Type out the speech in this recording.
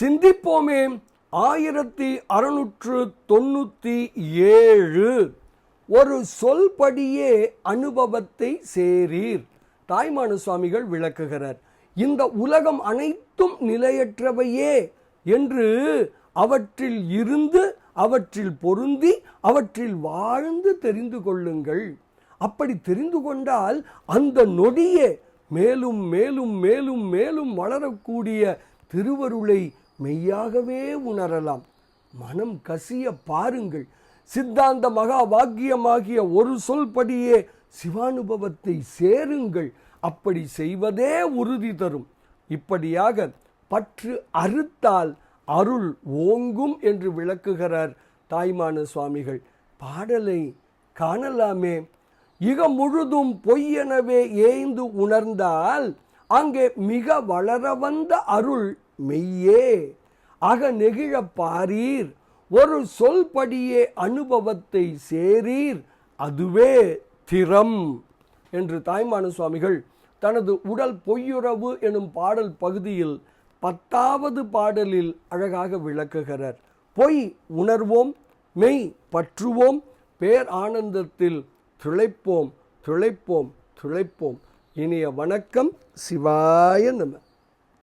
சிந்திப்போமே. ஆயிரத்தி அறுநூற்று தொண்ணூற்றி ஏழு. ஒரு சொல்படியே அனுபவத்தை சேரீர். தாய்மான சுவாமிகள் விளக்குகிறார். இந்த உலகம் அனைத்தும் நிலையற்றவையே என்று அவற்றில் இருந்து அவற்றில் பொருந்தி அவற்றில் வாழ்ந்து தெரிந்து கொள்ளுங்கள். அப்படி தெரிந்து கொண்டால் அந்த நொடியே மேலும் மேலும் மேலும் மேலும் வளரக்கூடிய திருவருளை மெய்யாகவே உணரலாம். மனம் கசிய பாருங்கள். சித்தாந்த மகா வாக்கியமாகிய ஒரு சொல்படியே சிவானுபவத்தை சேருங்கள். அப்படி செய்வதே உறுதி தரும். இப்படியாக பற்று அறுத்தால் அருள் ஓங்கும் என்று விளக்குகிறார் தாய்மான சுவாமிகள். பாடலை காணலாமே. இக முழுதும் பொய்யெனவே ஏய்ந்து உணர்ந்தால் அங்கே மிக வளர வந்த அருள் மெய்யே. அக நெகிழ பாரீர். ஒரு சொல்படியே அனுபவத்தை சேரீர். அதுவே திறம். என்று தாய்மான சுவாமிகள் தனது உடல் பொய்யுறவு எனும் பாடல் பகுதியில் பத்தாவது பாடலில் அழகாக விளக்குகிறார். பொய் உணர்வோம் மெய் பற்றுவோம் பேர் ஆனந்தத்தில் திளைப்போம் திளைப்போம் திளைப்போம். இனிய வணக்கம் சிவாய நம.